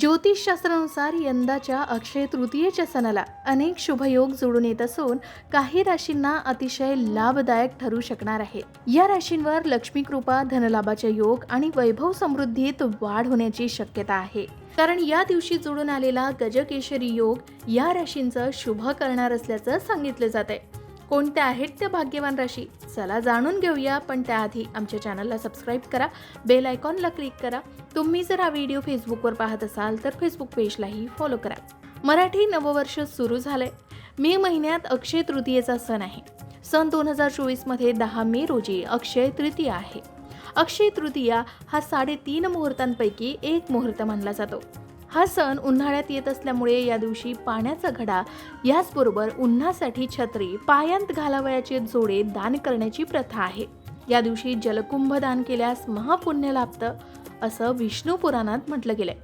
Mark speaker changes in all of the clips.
Speaker 1: ज्योतिषशास्त्रानुसार यंदाच्या अक्षय तृतीयेच्या सणाला अनेक शुभयोग जोडून येत असून काही राशींना अतिशय लाभदायक ठरू शकणार आहे. या राशींवर लक्ष्मी कृपा धनलाभाचे योग आणि वैभव समृद्धीत वाढ होण्याची शक्यता आहे. कारण या दिवशी जोडून आलेला गजकेशरी योग या राशींचं शुभ करणार असल्याचं सांगितलं जात आहे कोणत्या आहेत त्या भाग्यवान राशी? चला जाणून घेऊया पण त्याआधी आमच्या चॅनलला सबस्क्राईब करा बेल आयकॉनला क्लिक करा. तुम्ही जर हा व्हिडिओ फेसबुकवर पाहत असाल तर फेसबुक पेजलाही फॉलो करा. मराठी नववर्ष सुरू झालंय. मे महिन्यात अक्षय तृतीयेचा सण आहे. सन दोन हजार चोवीसमध्ये दहा मे रोजी अक्षय तृतीया आहे. अक्षय तृतीया हा साडेतीन मुहूर्तांपैकी एक मुहूर्त मानला जातो. हा सण उन्हाळ्यात येत असल्यामुळे या दिवशी पाण्याचा घडा याचबरोबर उन्हासाठी छत्री पायांत घालावयाचे जोडे दान करण्याची प्रथा आहे. या दिवशी जलकुंभ दान केल्यास महापुण्य लाभतं असं विष्णू पुराणात म्हटलं गेलंय.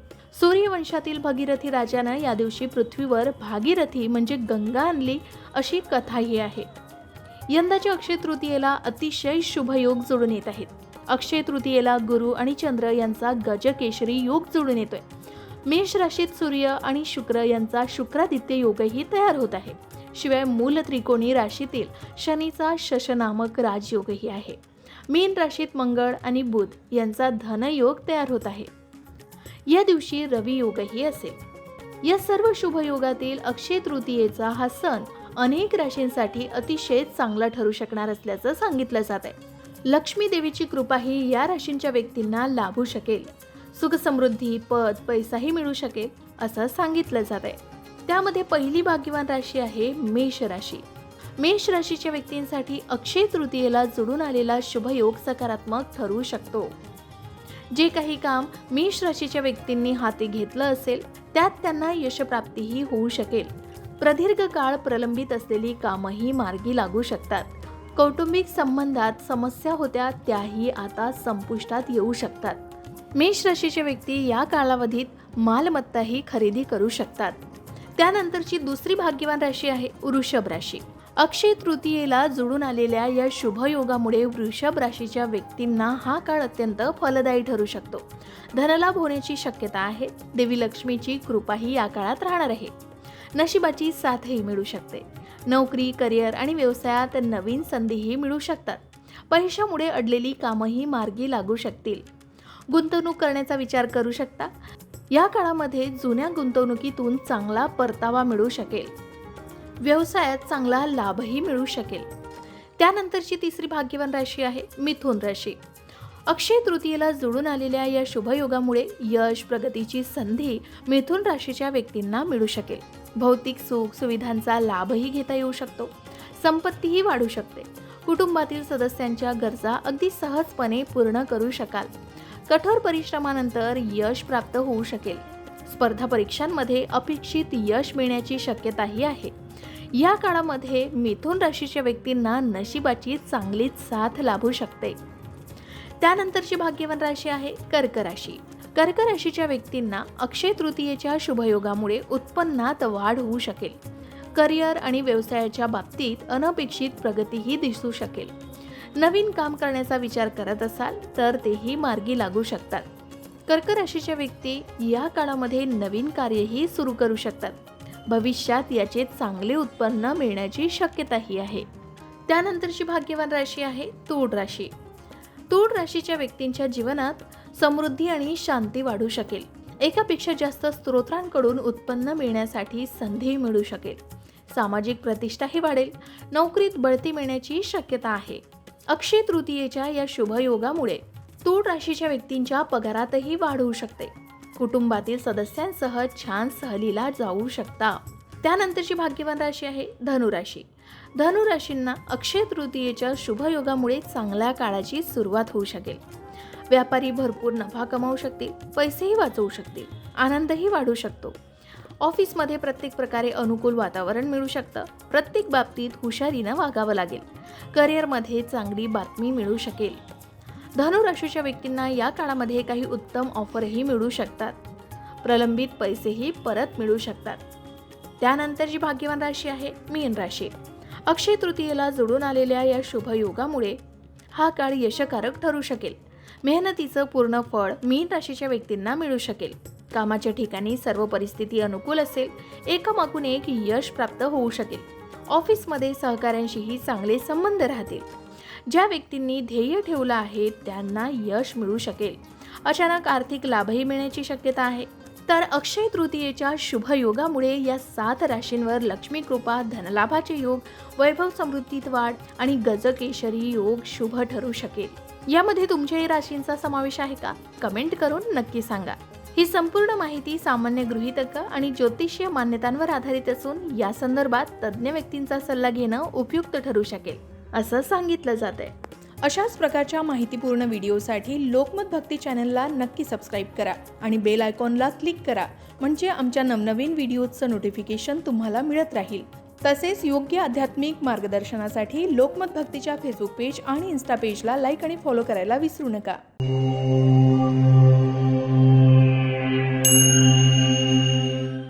Speaker 1: सूर्यवंशातील भगीरथी राजानं या दिवशी पृथ्वीवर भागीरथी म्हणजे गंगा आणली अशी कथाही आहे. यंदाच्या अक्षय तृतीयेला अतिशय शुभयोग जोडून येत आहेत. अक्षय तृतीयेला गुरु आणि चंद्र यांचा गजकेशरी योग जोडून येतोय. मेष राशीत सूर्य आणि शुक्र यांचा शुक्रादित्य योगही तयार होत आहे. शिवाय मूल त्रिकोणी राशीतील शनीचा शशनामक राजयोगही आहे. मीन राशीत मंगळ आणि बुध यांचा धनयोग तयार होत आहे. या दिवशी रवी योगही असेल. या सर्व शुभयोगातील अक्षय तृतीयेचा हा सण अनेक राशींसाठी अतिशय चांगला ठरू शकणार असल्याचं सांगितलं जात आहे. लक्ष्मी देवीची कृपाही या राशींच्या व्यक्तींना लाभू शकेल. सुख समृद्धी पद पैसाही मिळू शकेल असं सांगितलं जात आहे त्यामध्ये पहिली भाग्यवान राशी आहे मेष राशी. मेष राशीच्या व्यक्तींसाठी अक्षय तृतीयेला जुडून आलेला शुभयोग सकारात्मक ठरू शकतो. जे काही काम मेष राशीच्या व्यक्तींनी हाती घेतलं असेल त्यात त्यांना यशप्राप्तीही होऊ शकेल. प्रदीर्घ काळ प्रलंबित असलेली कामही मार्गी लागू शकतात. कौटुंबिक संबंधात समस्या होत्या त्याही आता संपुष्टात येऊ शकतात. मेष राशीचे व्यक्ती या कालावधीत मालमत्ताही खरेदी करू शकतात. त्यानंतरची दुसरी भाग्यवान राशी आहे वृषभ राशी. अक्षय तृतीयेला जुळून आलेल्या या शुभयोगामुळे वृषभ राशीच्या व्यक्तींना हा काळ अत्यंत फलदायी ठरू शकतो. धनलाभ होण्याची शक्यता आहे. देवी लक्ष्मीची कृपाही या काळात राहणार आहे. नशिबाची साथही मिळू शकते. नोकरी करिअर आणि व्यवसायात नवीन संधीही मिळू शकतात. पैशामुळे अडलेली कामही मार्गी लागू शकतील. गुंतवणूक करण्याचा विचार करू शकता. या काळामध्ये जुन्या गुंतवणुकीतून चांगला परतावा मिळू शकेल. व्यवसायात चांगला लाभही मिळू शकेल. त्यानंतरची तिसरी भाग्यवान राशी आहे मिथुन राशी. अक्षय तृतीयेला जुळून आलेल्या या शुभयोगामुळे यश प्रगतीची संधी मिथुन राशीच्या व्यक्तींना मिळू शकेल. भौतिक सुख सुविधांचा लाभही घेता येऊ शकतो. संपत्तीही वाढू शकते. कुटुंबातील सदस्यांच्या गरजा अगदी सहजपणे पूर्ण करू शकाल. कठोर परिश्रमानंतर यश प्राप्त होऊ शकेल. स्पर्धा परीक्षांमध्ये अपेक्षित यश मिळण्याची शक्यताही आहे. या काळामध्ये मिथुन राशीच्या व्यक्तींना नशिबाची चांगलीच साथ लाभू शकते. त्यानंतरची भाग्यवान राशी आहे कर्क राशी. कर्क राशीच्या व्यक्तींना अक्षय तृतीयेच्या शुभयोगामुळे उत्पन्नात वाढ होऊ शकेल. करिअर आणि व्यवसायाच्या बाबतीत अनपेक्षित प्रगतीही दिसू शकेल. नवीन काम करण्याचा विचार करत असाल तर तेही मार्गी लागू शकतात. कर्क राशीच्या व्यक्ती या काळामध्ये नवीन कार्यही सुरू करू शकतात. भविष्यात याचे चांगले उत्पन्न मिळण्याची शक्यताही आहे. त्यानंतरची भाग्यवान राशी आहे तूळ राशी. तूळ राशीच्या व्यक्तींच्या जीवनात समृद्धी आणि शांती वाढू शकेल. एकापेक्षा जास्त स्त्रोतांकडून उत्पन्न मिळण्यासाठी संधी मिळू शकेल. सामाजिक प्रतिष्ठाही वाढेल. नोकरीत बढती मिळण्याची शक्यता आहे. अक्षय तृतीयेच्या या शुभयोगामुळे तूळ राशीच्या व्यक्तींच्या पगारातही वाढ होऊ शकते. कुटुंबातील सदस्यांसह छान सहलीला जाऊ शकता. त्यानंतरची भाग्यवान राशी आहे धनुराशी. धनुराशींना अक्षय तृतीयेच्या शुभयोगामुळे चांगल्या काळाची सुरुवात होऊ शकेल. व्यापारी भरपूर नफा कमावू शकतील पैसेही वाचवू शकतील आनंदही वाढू शकतो. ऑफिसमध्ये प्रत्येक प्रकारे अनुकूल वातावरण मिळू शकतं. प्रत्येक बाबतीत हुशारीनं वागावं लागेल. करिअरमध्ये चांगली बातमी मिळू शकेल. धनुराशीच्या व्यक्तींना या काळामध्ये काही उत्तम ऑफरही मिळू शकतात. प्रलंबित पैसेही परत मिळू शकतात. त्यानंतरची भाग्यवान राशी आहे मीन राशी. अक्षय तृतीयेला जोडून आलेल्या या शुभयोगामुळे हा काळ यशकारक ठरू शकेल. मेहनतीचं पूर्ण फळ मीन राशीच्या व्यक्तींना मिळू शकेल. कामाच्या ठिकाणी सर्व परिस्थिती अनुकूल असेल एकामागून एक यश प्राप्त होऊ शकेल. ऑफिसमध्ये सहकाऱ्यांशीही चांगले संबंध राहतील. ज्या व्यक्तींनी ध्येय ठेवलं आहे त्यांना यश मिळू शकेल. अचानक आर्थिक लाभही मिळण्याची शक्यता आहे. तर अक्षय तृतीयेच्या शुभयोगामुळे या सात राशींवर लक्ष्मी कृपा धनलाभाचे योग वैभव समृद्धीत वाढ आणि गजकेशरी योग शुभ ठरू शकेल. यामध्ये तुमच्याही राशींचा समावेश आहे का? कमेंट करून नक्की सांगा. ही संपूर्ण माहिती सामान्य गृहीतक आणि ज्योतिषीय मान्यतांवर आधारित असून या संदर्भात तज्ज्ञ व्यक्तींचा सल्ला घेणं उपयुक्त ठरू शकेल असं सांगितलं जात आहे अशाच प्रकारच्या माहितीपूर्ण व्हिडिओसाठी लोकमत भक्ती चॅनलला नक्की सबस्क्राईब करा आणि बेल आयकॉनला क्लिक करा म्हणजे आमच्या नवनवीन व्हिडिओचं नोटिफिकेशन तुम्हाला मिळत राहील. तसेच योग्य आध्यात्मिक मार्गदर्शनासाठी लोकमत भक्तीच्या फेसबुक पेज आणि इन्स्टा पेजला लाईक आणि फॉलो करायला विसरू नका.